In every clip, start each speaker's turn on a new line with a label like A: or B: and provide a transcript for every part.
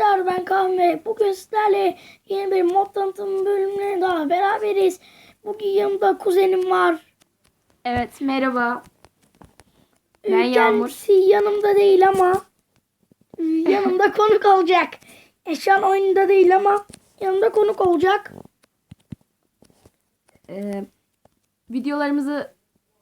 A: arkadaşlar ben Kaan ve bugün sizlerle yeni bir mod tanıtım bölümüne daha beraberiz. Bugün yanımda kuzenim var.
B: Evet merhaba. Ben
A: Ee,
B: Yağmur.
A: Kendisi yanımda değil ama yanımda konuk olacak. E, şu an oyunda değil ama yanımda konuk olacak.
B: Ee, videolarımızı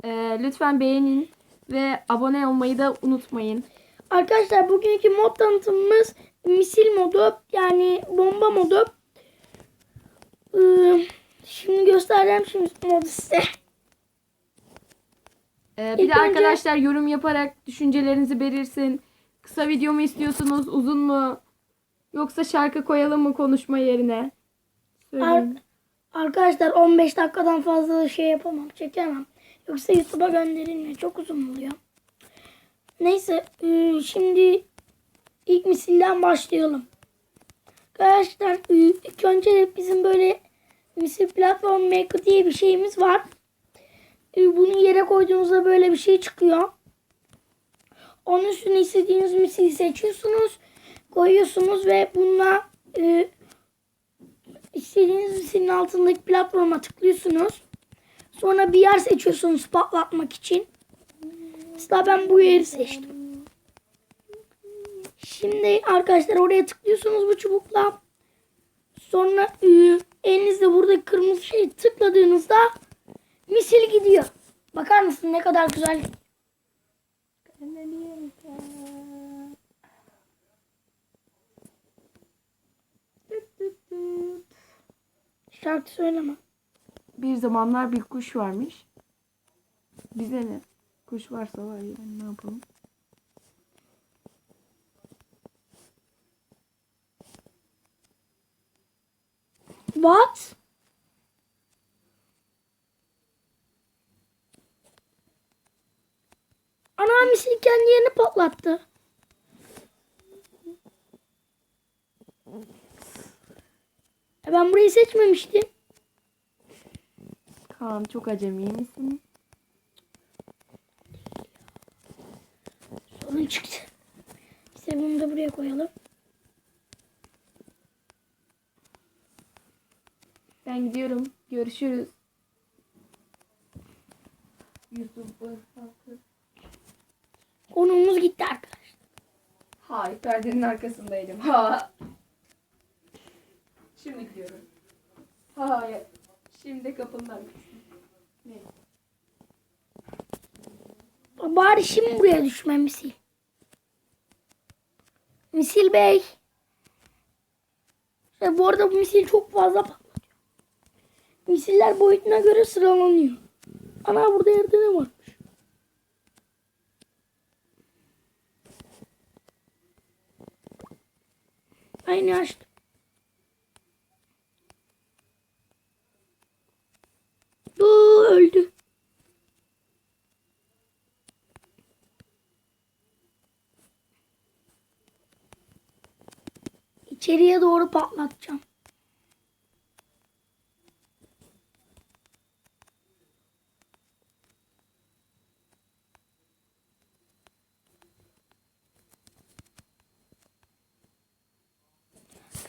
B: e, lütfen beğenin ve abone olmayı da unutmayın.
A: Arkadaşlar bugünkü mod tanıtımımız misil modu yani bomba modu. Ee, şimdi göstereceğim şimdi modu size.
B: Ee, bir
A: İlk
B: de
A: önce-
B: arkadaşlar yorum yaparak düşüncelerinizi belirsin. Kısa video mu istiyorsunuz, uzun mu? Yoksa şarkı koyalım mı konuşma yerine?
A: Ar- arkadaşlar 15 dakikadan fazla şey yapamam, çekemem. Yoksa YouTube'a gönderilmiyor. Çok uzun oluyor. Neyse, e, şimdi ilk misilden başlayalım. Arkadaşlar ilk önce bizim böyle misil platform maker diye bir şeyimiz var. Bunu yere koyduğunuzda böyle bir şey çıkıyor. Onun üstüne istediğiniz misili seçiyorsunuz. Koyuyorsunuz ve bununla e, İstediğiniz misilin altındaki platforma tıklıyorsunuz. Sonra bir yer seçiyorsunuz patlatmak için. Mesela ben bu yeri seçtim. Şimdi arkadaşlar oraya tıklıyorsunuz bu çubukla. Sonra e, elinizde buradaki kırmızı şeyi tıkladığınızda misil gidiyor. Bakar mısın ne kadar güzel. Şarkı söyleme.
B: Bir zamanlar bir kuş varmış. Bize ne? Kuş varsa var yani ne yapalım?
A: What? Ana misil kendi yerini patlattı. E ben burayı seçmemiştim.
B: Kaan çok acemi misin?
A: Sorun çıktı. İşte bunu da buraya koyalım.
B: Ben gidiyorum. Görüşürüz. YouTuber halkı.
A: Konuğumuz gitti arkadaşlar.
B: Hayır, perdenin arkasındaydım. Ha. Şimdi gidiyorum. Hayır. Şimdi kapının arkasında. Ne?
A: Bari şimdi buraya düşme misil. Misil bey. İşte bu arada bu misil çok fazla. Misiller boyutuna göre sıralanıyor. Ana burada yerde ne varmış? Aynı açtım. Bu öldü. İçeriye doğru patlatacağım.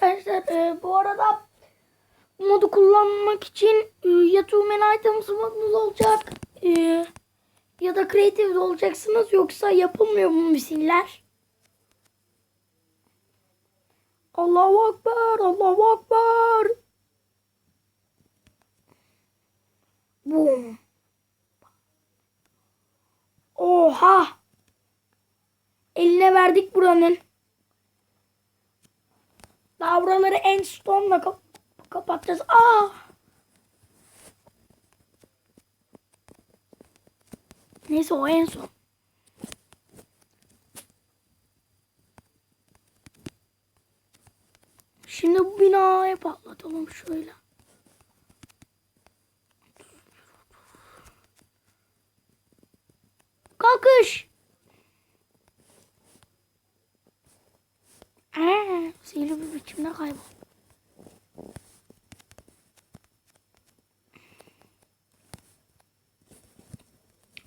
A: Arkadaşlar e, bu arada modu kullanmak için e, ya Two Man Items olacak e, ya da Creative olacaksınız yoksa yapılmıyor bu misiller. Allahu Akbar, Allahu Akbar. Boom. Oha. Eline verdik buranın. Daha buraları en stone'la kap kapatacağız. Aa! Neyse o en son. Şimdi bu binayı patlatalım şöyle. Kalkış. Aa, sihirli bir biçimde kayboldu.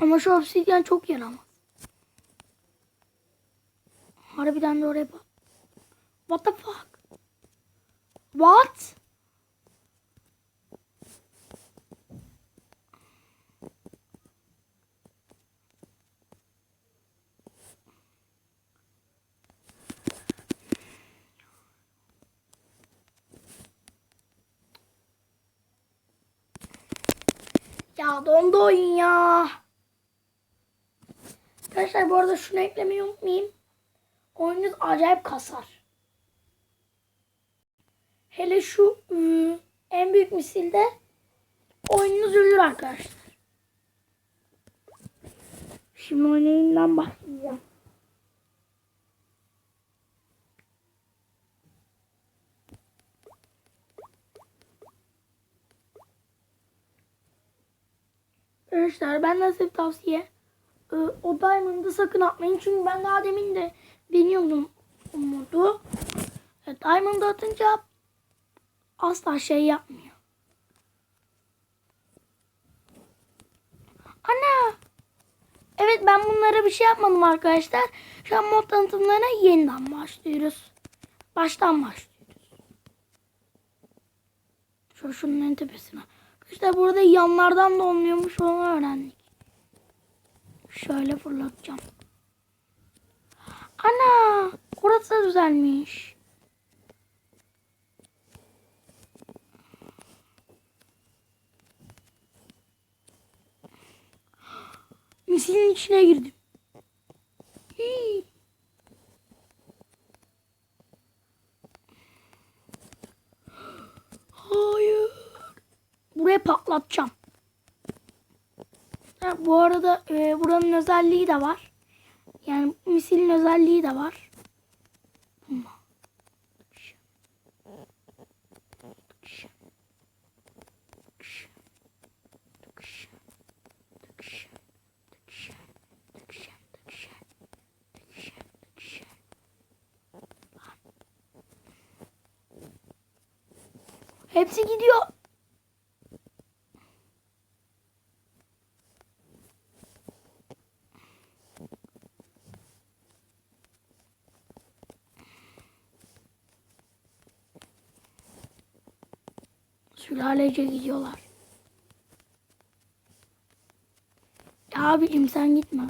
A: Ama şu obsidyen çok yaramaz. Harbiden de oraya bak. What the fuck? What? Ya dondu oyun ya. Arkadaşlar bu arada şunu eklemeyi unutmayayım. Oyununuz acayip kasar. Hele şu ıı, en büyük misilde oyununuz ölür arkadaşlar. Şimdi oynayından başlayacağım. Arkadaşlar size bir tavsiye. Ee, o Diamond'ı sakın atmayın. Çünkü ben daha demin de deniyordum o modu. E, Diamond'ı atınca asla şey yapmıyor. Ana! Evet ben bunlara bir şey yapmadım arkadaşlar. Şu an mod tanıtımlarına yeniden başlıyoruz. Baştan başlıyoruz. Şu şunun en tepesine. Arkadaşlar burada yanlardan da olmuyormuş onu öğrendik. Şöyle fırlatacağım. Ana! Orası da düzelmiş. Misilin içine girdim. Hii. Hayır. Buraya patlatacağım. Ha, bu arada e, buranın özelliği de var. Yani misilin özelliği de var. Hepsi gidiyor. Sülalece gidiyorlar. Ya abicim sen gitme.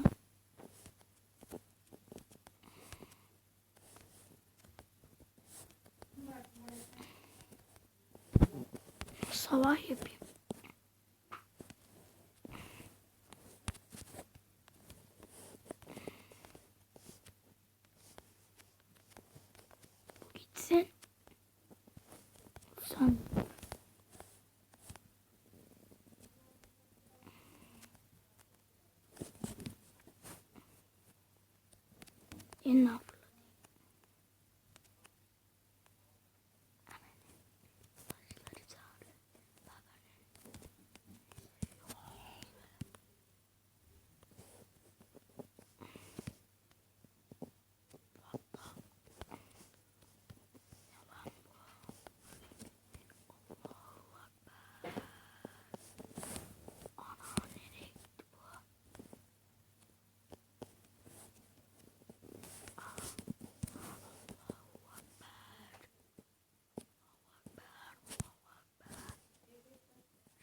A: Sabah yapayım. Bu gitsin. Sen yeniden fırlat.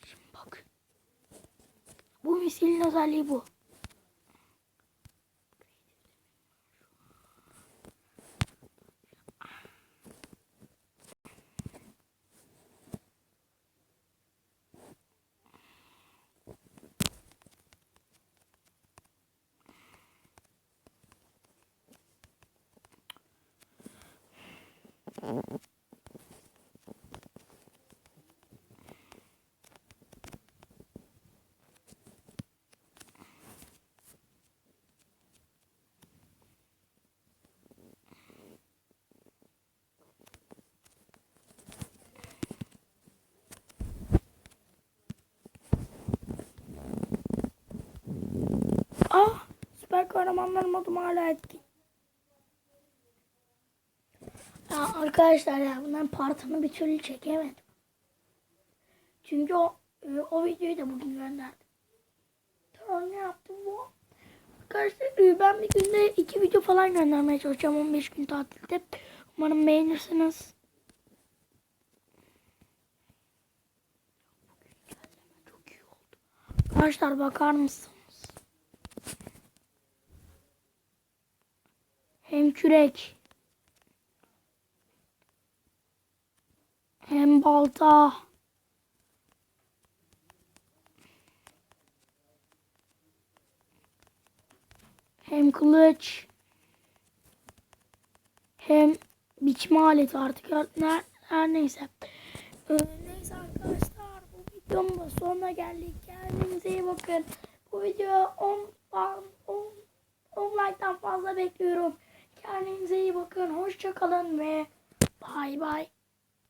A: Şimdi bakın. Bu misilin özelliği bu. Ah, süper kahramanlar modum hala etkin. Ya arkadaşlar ya bunların partını bir türlü çekemedim. Çünkü o e, o videoyu da bugün gönderdim. Tamam ne yaptım bu? Arkadaşlar e, ben bir günde iki video falan göndermeye çalışacağım 15 gün tatilde. Umarım beğenirsiniz. Arkadaşlar bakar mısınız? Hem kürek. Hem balta. Hem kılıç. Hem biçme aleti artık her, her, neyse. Ee, neyse arkadaşlar bu videonun da sonuna geldik. Kendinize iyi bakın. Bu video 10 10 10 10 like'tan fazla bekliyorum. Kendinize iyi bakın. Hoşça kalın ve bay bay.